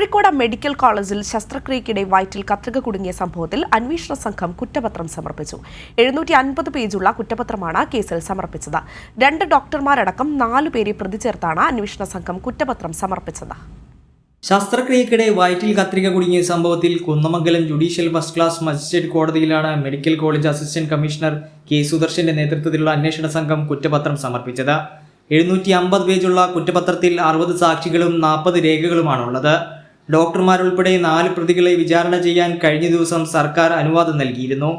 Kozhikode medical കോളേജിൽ ശസ്ത്രക്രിയക്കിടെ വയറ്റിൽ കത്രിക കുടുങ്ങിയ സംഭവത്തിൽ അന്വേഷണ സംഘം കുറ്റപത്രം സമർപ്പിച്ചു. എഴുന്നൂറ്റി അൻപത് പേജുള്ള കുറ്റപത്രമാണ് കേസിൽ സമർപ്പിച്ചത്. രണ്ട് ഡോക്ടർമാരടക്കം നാലു പേരെ പ്രതി ചേർത്താണ് അന്വേഷണ സംഘം കുറ്റപത്രം സമർപ്പിച്ചത്. ശസ്ത്രക്രിയക്കിടെ വയറ്റിൽ കത്രിക കുടുങ്ങിയ സംഭവത്തിൽ Kunnamangalam judicial first class magistrate കോടതിയിലാണ് medical college assistant commissioner K സുദർശന്റെ നേതൃത്വത്തിലുള്ള അന്വേഷണ സംഘം കുറ്റപത്രം സമർപ്പിച്ചത്. എഴുന്നൂറ്റി അമ്പത് പേജുള്ള കുറ്റപത്രത്തിൽ അറുപത് സാക്ഷികളും നാൽപ്പത് രേഖകളുമാണുള്ളത്. ഡോക്ടർമാരുൾപ്പെടെ നാല് പ്രതികളെ വിചാരണ ചെയ്യാൻ കഴിഞ്ഞ ദിവസം സർക്കാർ അനുവാദം നൽകിയിരുന്നു.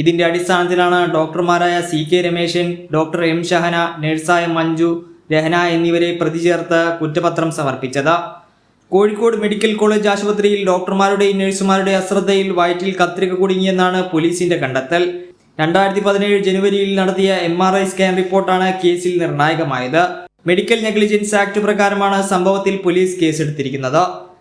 ഇതിന്റെ അടിസ്ഥാനത്തിലാണ് ഡോക്ടർമാരായ C K Rameshan doctor M Shahana നഴ്സായ Manju Rahana എന്നിവരെ പ്രതി ചേർത്ത് കുറ്റപത്രം സമർപ്പിച്ചത്. കോഴിക്കോട് മെഡിക്കൽ കോളേജ് ആശുപത്രിയിൽ ഡോക്ടർമാരുടെയും നഴ്സുമാരുടെ അശ്രദ്ധയിൽ വയറ്റിൽ കത്രിക കുടുങ്ങിയെന്നാണ് പോലീസിന്റെ കണ്ടെത്തൽ. രണ്ടായിരത്തി പതിനേഴ് ജനുവരിയിൽ നടത്തിയ എം ആർ ഐ സ്കാൻ റിപ്പോർട്ടാണ് കേസിൽ നിർണായകമായത്. മെഡിക്കൽ നെഗ്ലിജൻസ് ആക്ട് പ്രകാരമാണ് സംഭവത്തിൽ പോലീസ് കേസെടുത്തിരിക്കുന്നത്.